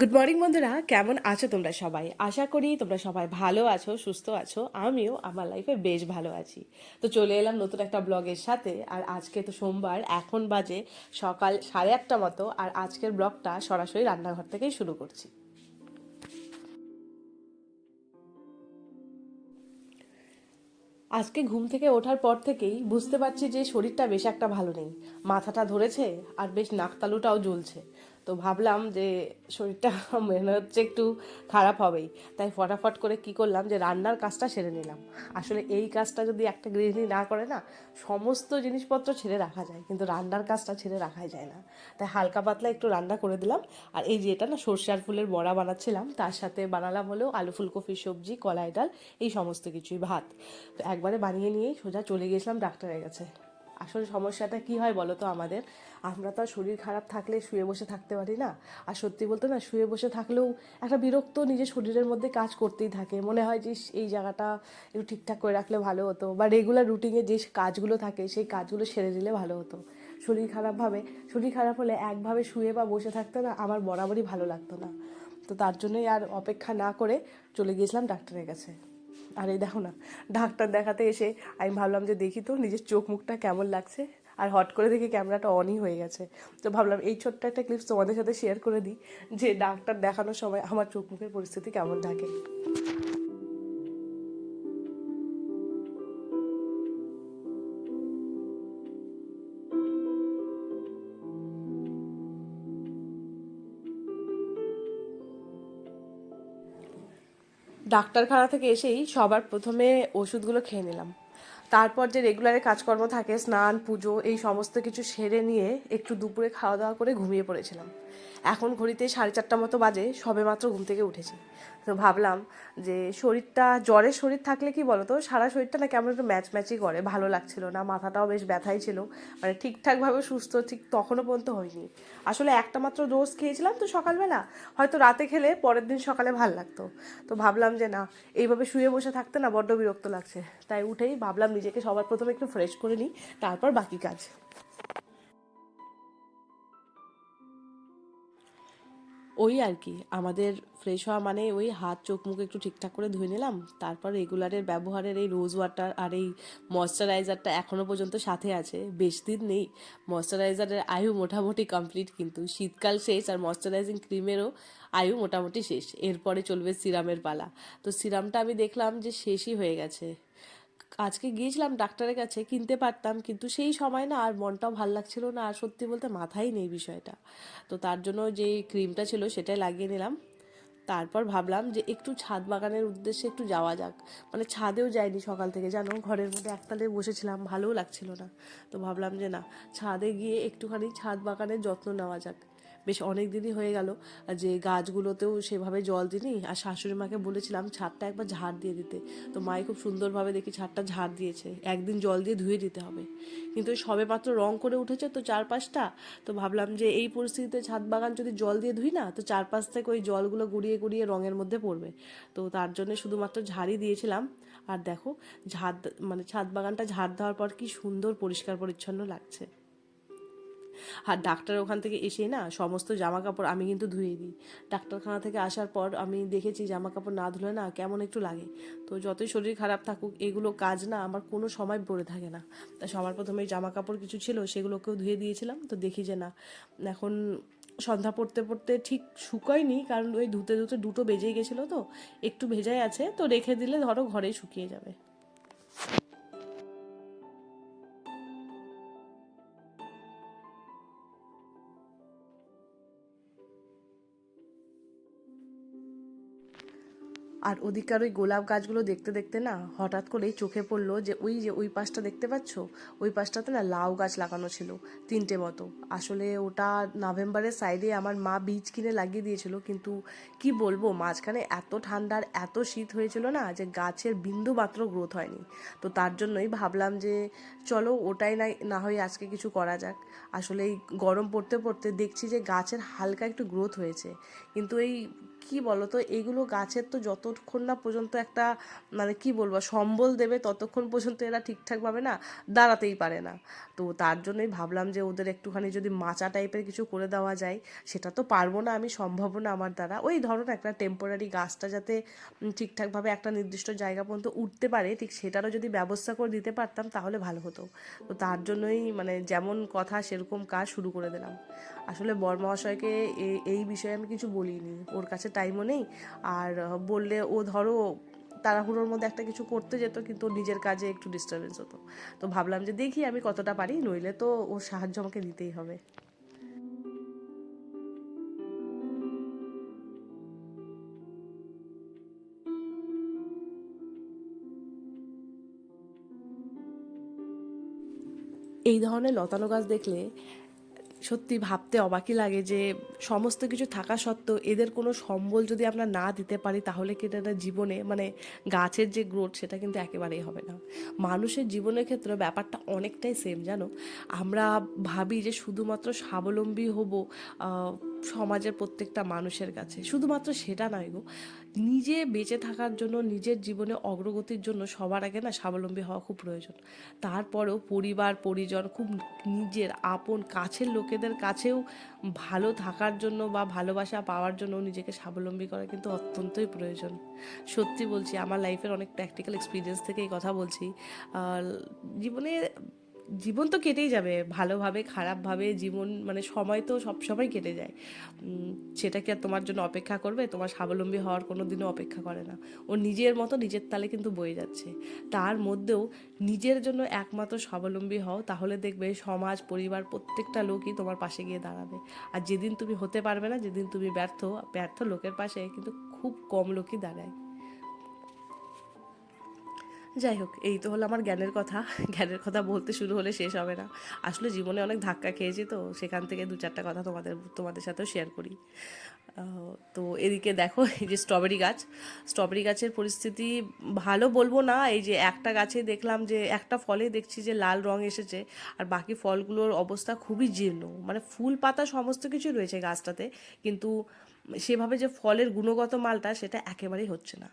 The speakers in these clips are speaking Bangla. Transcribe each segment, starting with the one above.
গুড মর্নিং বন্ধুরা। কেমন আছো তোমরা সবাই? আশা করি তোমরা সবাই ভালো আছো, সুস্থ আছো। আমিও আমার লাইফে বেশ ভালো আছি। তো চলে এলাম নতুন একটা ব্লগের সাথে। আর আজকে তো সোমবার, এখন বাজে সকাল সাড়ে আটটা মতো। আর আজকের ব্লগটা সরাসরি রান্নাঘর থেকেই শুরু করছি। আজকে ঘুম থেকে ওঠার পর থেকেই বুঝতে পারছি যে শরীরটা বেশ একটা ভালো নেই। মাথাটা ধরেছে আর বেশ নাকতালুটাও জ্বলছে। তো ভাবলাম যে শরীরটা মনে হচ্ছে একটু খারাপ হবেই। তাই ফটাফট করে কি করলাম যে রান্নার কাজটা সেরে নিলাম। আসলে এই কাজটা যদি একটা গৃহিণী না করে না, সমস্ত জিনিসপত্র ছেড়ে রাখা যায়, কিন্তু রান্নার কাজটা ছেড়ে রাখাই যায় না। তাই হালকা পাতলা একটু রান্না করে দিলাম। আর এই যে এটা না সর্ষে ফুলের বড়া বানাচ্ছিলাম, তার সাথে বানালাম হলো আলু ফুলকপির সবজি, কলাই ডাল, এই সমস্ত কিছুই, ভাত। তো একবারে বানিয়ে নিয়েই সোজা চলে গেছিলাম ডাক্তারের কাছে। আসলে সমস্যাটা কি হয় বলো তো আমাদের? আমরা তো শরীর খারাপ থাকলে শুয়ে বসে থাকতে পারি না। আর সত্যি বলতে না, শুয়ে বসে থাকলেও একটা বিরক্ত নিজের শরীরের মধ্যে কাজ করতেই থাকে। মনে হয় যে এই জায়গাটা একটু ঠিকঠাক করে রাখলে ভালো হতো। বা রেগুলার রুটিনে যে কাজগুলো থাকে, সেই কাজগুলো সেরে দিলে ভালো হতো। শরীর খারাপভাবে শরীর খারাপ হলে একভাবে শুয়ে বা বসে থাকতে না আমার বরাবরই ভালো লাগতো না। তো তার জন্যই আর অপেক্ষা না করে চলে গিয়েছিলাম ডাক্তারের কাছে। আর এই দেখো না, ডাক্তার দেখাতে এসে আমি ভাবলাম যে দেখি তো নিজের চোখ মুখটা কেমন লাগছে, আর হট করে দেখি ক্যামেরাটা অনই হয়ে গেছে। তো ভাবলাম এই ছোট্ট একটা ক্লিপস তোমাদের সাথে শেয়ার করে দিই, যে ডাক্তার দেখানোর সময় আমার চোখ মুখের পরিস্থিতি কেমন থাকে। ডাক্তারখানা থেকে এসেই সবার প্রথমে ওষুধগুলো খেয়ে নিলাম। তারপর যে রেগুলারে কাজকর্ম থাকে, স্নান, পুজো, এই সমস্ত কিছু সেরে নিয়ে একটু দুপুরে খাওয়া দাওয়া করে ঘুমিয়ে পড়েছিলাম। এখন ঘড়িতে সাড়ে চারটা মতো বাজে, সবে মাত্র ঘুম থেকে উঠেছি। তো ভাবলাম যে শরীরটা, জ্বরের শরীর থাকলে কি বলতো, সারা শরীরটা না কেমন একটু ম্যাচ ম্যাচই করে, ভালো লাগছিল না, মাথাটাও বেশ ব্যথাই ছিল মানে ঠিকঠাকভাবে সুস্থ ঠিক তখনও পর্যন্ত হয়নি। আসলে একটা মাত্র ডোজ খেয়েছিলাম তো সকালবেলা, হয়তো রাতে খেলে পরের দিন সকালে ভালো লাগতো। তো ভাবলাম যে না, এইভাবে শুয়ে বসে থাকতে না বড্ড বিরক্ত লাগছে। তাই উঠেই ভাবলাম নিজেকে সবার প্রথমে একটু ফ্রেশ করে নিই, তারপর বাকি কাজ। ওই আর কি, আমাদের ফ্রেশ হওয়া মানে ওই হাত, চোখ, মুখ একটু ঠিকঠাক করে ধুয়ে নিলাম, তারপর রেগুলারের ব্যবহারের এই রোজ ওয়াটার আর এই ময়শ্চারাইজারটা এখনও পর্যন্ত সাথে আছে, বেশি দিন নেই ময়শ্চারাইজারের আয়ু মোটামুটি কমপ্লিট কিন্তু শীতকাল শেষ আর ময়শ্চারাইজিং ক্রিমেরও আয়ু মোটামুটি শেষ, এরপরে চলবে সিরামের পালা। তো সিরামটা আমি দেখলাম যে শেষই হয়ে গেছে। আজকে গিয়েছিলাম ডাক্তারের কাছে, কিনতে পারতাম, কিন্তু সেই সময় না আর মনটাও ভালো লাগছিল না। আর সত্যি বলতে মাথাই নেই বিষয়টা। তো তার জন্য যে ক্রিমটা ছিল সেটাই লাগিয়ে নিলাম। তারপর ভাবলাম যে একটু ছাদ বাগানের উদ্দেশ্যে একটু যাওয়া যাক। মানে ছাদেও যাইনি সকাল থেকে, জানো? ঘরের মধ্যে একতালে বসেছিলাম, ভালোও লাগছিল না। তো ভাবলাম যে না, ছাদে গিয়ে একটুখানি ছাদ বাগানের যত্ন নেওয়া যাক। বেশ অনেক দিনই হয়ে গেল যে গাছগুলোতেও সেভাবে জল দিইনি, আর শাশুড়ি মাকে বলেছিলাম ছাদটা একবার ঝাড় দিয়ে দিতে। তো মাই খুব সুন্দরভাবে দেখি ছাদটা ঝাড় দিয়েছে, একদিন জল দিয়ে ধুয়ে দিতে হবে। কিন্তু সবে মাত্র রং করে উঠেছে তো চারপাশটা, তো ভাবলাম যে এই পরিস্থিতিতে ছাদ বাগান যদি জল দিয়ে ধুই না, তো চারপাশ থেকে ওই জলগুলো গুড়িয়ে গুড়িয়ে রঙের মধ্যে পড়বে। তো তার জন্য শুধুমাত্র ঝাড়ই দিয়েছিলাম। আর দেখো, ঝাড় মানে ছাদ বাগানটা ঝাড় দেওয়ার পর কি সুন্দর পরিষ্কার পরিচ্ছন্ন লাগছে। আর ডাক্তার ওখান থেকে এসে না সমস্ত জামা কাপড় আমি কিন্তু ধুয়ে দিই। ডাক্তারখানা থেকে আসার পর আমি দেখেছি জামা কাপড় না ধুলে না কেমন একটু লাগে। তো যতই শরীর খারাপ থাকুক, এগুলো কাজ না আমার কোনো সময় পড়ে থাকে না। তা সবার প্রথমে জামা কাপড় কিছু ছিল সেগুলোকেও ধুয়ে দিয়েছিলাম। তো দেখি যে না, এখন সন্ধ্যা পড়তে পড়তে ঠিক শুকায়নি কারণ ওই ধুতে ধুতে দুটো বেজেই গেছিল তো, একটু ভেজাই আছে। তো রেখে দিলে ধরো ঘরেই শুকিয়ে যাবে। আর ওদিককার ওই গোলাপ গাছগুলো দেখতে দেখতে না হঠাৎ করেই চোখে পড়ল যে ওই যে ওই পাশটা দেখতে পাচ্ছ? ওই পাশটাতে না লাউ গাছ লাগানো ছিল, তিনটে মতো। আসলে ওটা নভেম্বরের সাইডে আমার মা বীজ কিনে লাগিয়ে দিয়েছিল, কিন্তু কি বলব, মাঝখানে এত ঠান্ডার এত শীত হয়েছিল না যে গাছের বিন্দু মাত্র গ্রোথ হয়নি। তো তার জন্যই ভাবলাম যে চলো ওটাই না না হয় আজকে কিছু করা যাক। আসলে এই গরম পড়তে পড়তে দেখছি যে গাছের হালকা একটু গ্রোথ হয়েছে। কিন্তু এই কি বলো তো এগুলো গাছের তো যতক্ষণ না পর্যন্ত একটা মানে কি বলব, সম্বল দেবে ততক্ষণ পর্যন্ত এরা ঠিকঠাকভাবে না দাঁড়াতেই পারে না। তো তার জন্যই ভাবলাম যে ওদের একটুখানি যদি মাচা টাইপের কিছু করে দেওয়া যায়, সেটা তো পারব না আমি, সম্ভব না আমার দ্বারা। ওই ধরো একটা টেম্পোরারি গাছটা যাতে ঠিকঠাকভাবে একটা নির্দিষ্ট জায়গা পর্যন্ত উঠতে পারে, ঠিক সেটারও যদি ব্যবস্থা করে দিতে পারতাম তাহলে ভালো হতো। তো তার জন্যই মানে যেমন কথা সেরকম কাজ শুরু করে দিলাম। আসলে বরমহাশয়কে এই বিষয়ে আমি কিছু বলিনি। ওর কাছে টাইমও নেই। আর বললে ও ধরো তাড়াহুড়োর মধ্যে একটা কিছু করতে যেত, কিন্তু নিজের কাজে একটু ডিস্টারবেন্স হতো। তো ভাবলাম যে দেখি আমি কতটা পারি, নইলে তো ওর সাহায্য আমাকে নিতেই হবে। এই ধরনের লতানো গাছ দেখলে সত্যি ভাবতে অবাকই লাগে যে সমস্ত কিছু থাকা সত্ত্বেও এদের কোনো সম্বল যদি আমরা না দিতে পারি, তাহলে কি এটা জীবনে মানে গাছের যে গ্রোথ সেটা কিন্তু একেবারেই হবে না। মানুষের জীবনের ক্ষেত্রে ব্যাপারটা অনেকটাই সেম জানো? আমরা ভাবি যে শুধুমাত্র স্বাবলম্বী হব সমাজের প্রত্যেকটা মানুষের কাছে। শুধুমাত্র সেটা নয় গো, নিজে বেঁচে থাকার জন্য, নিজের জীবনে অগ্রগতির জন্য সবার আগে না স্বাবলম্বী হওয়া খুব প্রয়োজন। তারপরেও পরিবার, পরিজন, খুব নিজের, আপন, কাছের লোকেদের কাছেও ভালো থাকার জন্য বা ভালোবাসা পাওয়ার জন্য নিজেকে স্বাবলম্বী করা কিন্তু অত্যন্তই প্রয়োজন। সত্যি বলছি, আমার লাইফের অনেক প্র্যাকটিক্যাল এক্সপিরিয়েন্স থেকে এই কথা বলছি। জীবনে জীবন তো কেটেই যাবে, ভালোভাবে, খারাপভাবে, জীবন মানে সময় তো সব সময় কেটে যায়। সেটা কি আর তোমার জন্য অপেক্ষা করবে, তোমার স্বাবলম্বী হওয়ার কোনো দিনও অপেক্ষা করে না। ও নিজের মতো নিজের তালে কিন্তু বয়ে যাচ্ছে। তার মধ্যেও নিজের জন্য একমাত্র স্বাবলম্বী হও, তাহলে দেখবে সমাজ, পরিবার প্রত্যেকটা লোকই তোমার পাশে গিয়ে দাঁড়াবে। আর যেদিন তুমি হতে পারবে না, যেদিন তুমি ব্যর্থ ব্যর্থ লোকের পাশে কিন্তু খুব কম লোকই দাঁড়ায়। যাই হোক এই তো হলো আমার জ্ঞানের কথা। জ্ঞানের কথা বলতে শুরু হলে শেষ হবে না। আসলে জীবনে অনেক ধাক্কা খেয়েছি তো, সেখান থেকে দু চারটা কথা তোমাদের তোমাদের সাথেও শেয়ার করি। তো এদিকে দেখো, এই যে স্ট্রবেরি গাছ। স্ট্রবেরি গাছের পরিস্থিতি ভালো বলব না, এই যে একটা গাছে দেখলাম যে, একটা ফলে দেখছি যে লাল রং এসেছে, আর বাকি ফলগুলোর অবস্থা খুবই জীর্ণ। মানে ফুল পাতা সমস্ত কিছু রয়েছে গাছটাতে, কিন্তু সেভাবে যে ফলের গুণগত মালটা, সেটা একেবারেই হচ্ছে না।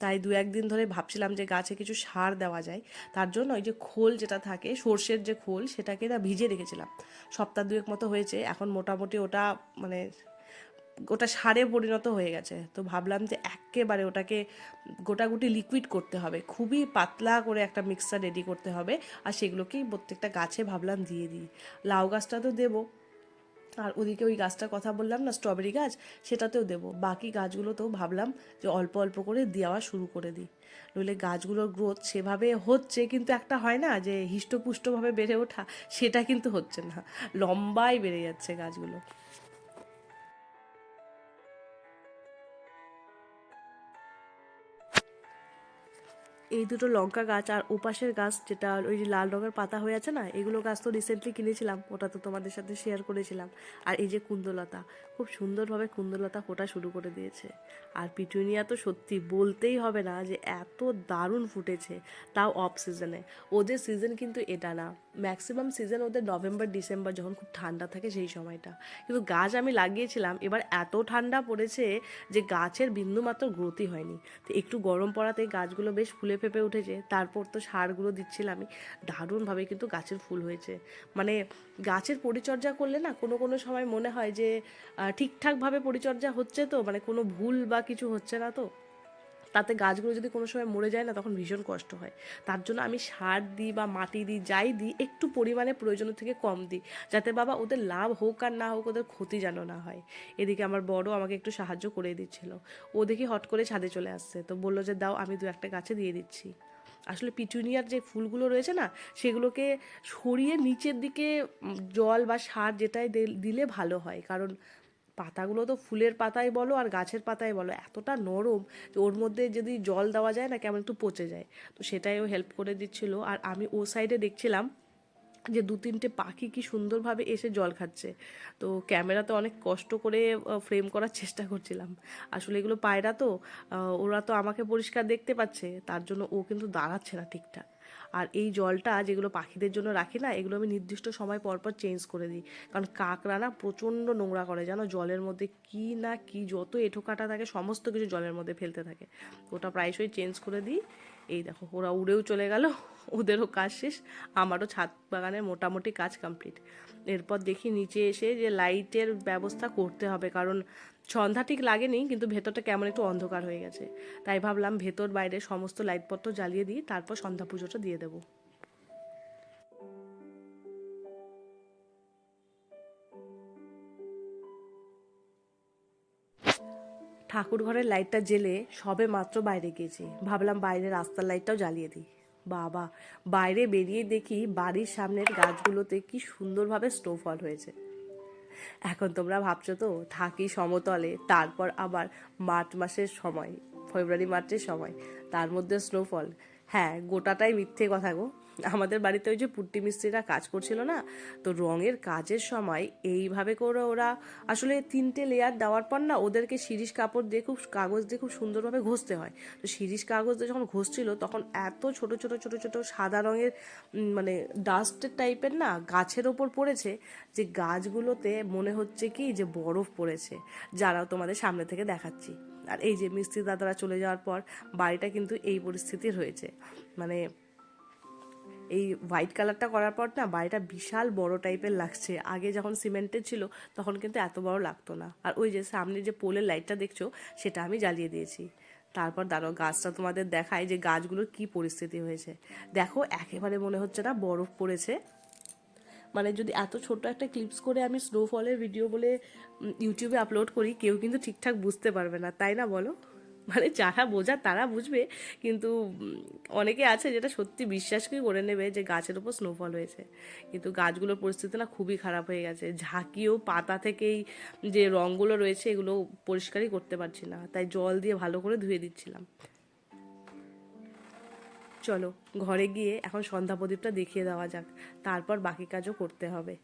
তাই দু একদিন ধরে ভাবছিলাম যে গাছে কিছু সার দেওয়া যায়। তার জন্য ওই যে খোল যেটা থাকে, সর্ষের যে খোল, সেটাকে না ভিজে রেখেছিলাম। সপ্তাহ দুয়েক মতো হয়েছে, এখন মোটামুটি ওটা মানে ওটা সারে পরিণত হয়ে গেছে। তো ভাবলাম যে একেবারে ওটাকে গোটাগুটি লিকুইড করতে হবে। খুবই পাতলা করে একটা মিক্সার রেডি করতে হবে। আর সেগুলোকেই প্রত্যেকটা গাছে ভাবলাম দিয়ে দিই। লাউ গাছটা তো দেবো আর ওদিকে ওই গাছটার কথা বললাম না স্ট্রবেরি গাছ, সেটাতেও দেবো। বাকি গাছগুলোতেও ভাবলাম যে অল্প অল্প করে দেওয়া শুরু করে দিই। নইলে গাছগুলোর গ্রোথ সেভাবে হচ্ছে কিন্তু একটা হয় না যে হিষ্টপুষ্টভাবে বেড়ে ওঠা, সেটা কিন্তু হচ্ছে না। লম্বাই বেড়ে যাচ্ছে গাছগুলো। এই দুটো লঙ্কা গাছ আর ওপাশের গাছ যেটা ওই যে লাল রঙের পাতা হয়ে আছে না, এগুলো গাছ তো রিসেন্টলি কিনেছিলাম, ওটা তো তোমাদের সাথে শেয়ার করেছিলাম। আর এই যে কুন্দলতা, খুব সুন্দরভাবে কুন্দলতা ফোটা শুরু করে দিয়েছে। আর পিটুনিয়া তো সত্যি বলতেই হবে না যে এত দারুণ ফুটেছে, তাও অফ সিজনে ওদের সিজন কিন্তু এটা না ম্যাক্সিমাম সিজন ওদের নভেম্বর ডিসেম্বর যখন খুব ঠান্ডা থাকে সেই সময়টা। কিন্তু গাছ আমি লাগিয়েছিলাম, এবার এত ঠান্ডা পড়েছে যে গাছের বিন্দুমাত্র গ্রোথই হয়নি। তো একটু গরম পড়াতে গাছগুলো বেশ ফুলে ফেপে উঠেছে, তারপর তো সারগুলো দিচ্ছিলামই দারুণভাবে কিন্তু গাছের ফুল হয়েছে। মানে গাছের পরিচর্যা করলে না কোনো কোনো সময় মনে হয় যে ঠিকঠাকভাবে পরিচর্যা হচ্ছে তো? মানে কোনো ভুল বা কিছু হচ্ছে না তো? তাতে গাছগুলো যদি কোনো সময় মরে যায় না, তখন ভীষণ কষ্ট হয়। তার জন্য আমি সার দিই বা মাটি দিই, যাই দিই, একটু পরিমাণে প্রয়োজনের থেকে কম দিই, যাতে বাবা ওদের লাভ হোক আর না হোক ওদের ক্ষতি যেন না হয়। এদিকে আমার বড় আমাকে একটু সাহায্য করে দিচ্ছিল। ও দেখি হট করে ছাদে চলে আসছে। তো বলল যে, দাও, আমি দু একটা গাছে দিয়ে দিচ্ছি। আসলে পিটুনিয়ার যে ফুলগুলো রয়েছে না, সেগুলোকে সরিয়ে নিচের দিকে জল বা সার যেটাই দিলে ভালো হয়। কারণ পাতাগুলো তো ফুলের পাতায় বলো আর গাছের পাতায় বলো, এতটা নরম যে ওর মধ্যে যদি জল দেওয়া যায় না কেমন একটু পচে যায়। তো সেটাই ও হেল্প করে দিচ্ছিল আর আমি ও সাইডে দেখছিলাম যে দু তিনটে পাখি কি সুন্দরভাবে এসে জল খাচ্ছে। তো ক্যামেরাতে অনেক কষ্ট করে ফ্রেম করার চেষ্টা করছিলাম। আসলে এগুলো পায়রা তো ওরা তো আমাকে পরিষ্কার দেখতে পাচ্ছে, তার জন্য ও কিন্তু দাঁড়াচ্ছে না ঠিকঠাক। আর এই জলটা যেগুলো পাখিদের জন্য রাখি না, এগুলো আমি নির্দিষ্ট সময় পর পর চেঞ্জ করে দিই। কারণ কাকরা না প্রচণ্ড নোংরা করে, জানো? জলের মধ্যে কি না কি যত এঁঠো কাটা থাকে, সমস্ত কিছু জলের মধ্যে ফেলতে থাকে। ওটা প্রায়শই চেঞ্জ করে দিই। এই দেখো, ওরা উড়েও চলে গেল, ওদেরও কাজ শেষ, আমারও ছাদ বাগানের মোটামুটি কাজ কমপ্লিট এরপর দেখি নিচে এসে যে লাইটের ব্যবস্থা করতে হবে, কারণ সন্ধ্যা ঠিক লাগেনি, কিন্তু ভেতরটা কেমন একটু অন্ধকার হয়ে গেছে। তাই ভাবলাম ভেতর বাইরে সমস্ত লাইটপত্র জ্বালিয়ে দিই, তারপর সন্ধ্যা পুজোটা দিয়ে দেবো। ঠাকুর ঘরের লাইটটা জেলে সবে মাত্র বাইরে গিয়েছি। ভাবলাম বাইরে রাস্তার লাইটটাও জ্বালিয়ে দিই। বাবা, বাইরে বেরিয়ে দেখি বাড়ির সামনের গাছগুলোতে কি সুন্দরভাবে স্নোফল হয়েছে। এখন তোমরা ভাবছ তো, থাকি সমতলে, তারপর আবার মার্চ মাসের সময়, ফেব্রুয়ারি, মার্চের সময়, তার মধ্যে স্নোফল হ্যাঁ গোটাটাই মিথ্যে কথা গো। আমাদের বাড়িতে ওই যে পুট্টি মিস্ত্রিরা কাজ করছিল না, তো রঙের কাজের সময় এইভাবে করে ওরা আসলে তিনটে লেয়ার দেওয়ার পর না ওদেরকে শিরিষ কাপড় দিয়ে খুব কাগজ দিয়ে খুব সুন্দরভাবে ঘষতে হয়। তো শিরিষ কাগজ দিয়ে যখন ঘষছিল তখন এত ছোট ছোট ছোট ছোট সাদা রঙের মানে ডাস্টের টাইপের না গাছের ওপর পড়েছে যে গাছগুলোতে মনে হচ্ছে কি যে বরফ পড়েছে, যারাও তোমাদের সামনে থেকে দেখাচ্ছি। আর এই যে মিস্ত্রি দাদারা চলে যাওয়ার পর বাড়িটা কিন্তু এই পরিস্থিতির হয়েছে। মানে এই হোয়াইট কালারটা করার পর না বাড়িটা বিশাল বড় টাইপের লাগছে। আগে যখন সিমেন্টের ছিল, তখন কিন্তু এত বড় লাগতো না। আর ওই যে সামনে যে পোলের লাইটটা দেখছ, সেটা আমি জ্বালিয়ে দিয়েছি। তারপর দাঁড়ো গাছটা তোমাদের দেখায় যে গাছগুলোর কি পরিস্থিতি হয়েছে। দেখো, একেবারে মনে হচ্ছে না বরফ পড়েছে। মানে যদি এত ছোট একটা ক্লিপস করে আমি স্নোফলের ভিডিও বলে ইউটিউবে আপলোড করি, কেউ কিন্তু ঠিকঠাক বুঝতে পারবে না। তাই না বলো? মানে যারা বোঝার তারা বুঝবে, কিন্তু অনেকে আছে যেটা সত্যি বিশ্বাসই করে নেবে যে গাছের উপর স্নোফল হয়েছে। কিন্তু গাছগুলোর পরিস্থিতি না খুবই খারাপ হয়ে গেছে। ঝাঁকিও পাতা থেকেই যে রঙগুলো রয়েছে এগুলো পরিষ্কারই করতে পারছি না। তাই জল দিয়ে ভালো করে ধুয়ে দিচ্ছিলাম। চলো, ঘরে গিয়ে এখন সন্ধ্যা প্রদীপটা দেখিয়ে দেওয়া যাক। তারপর বাকি কাজও করতে হবে।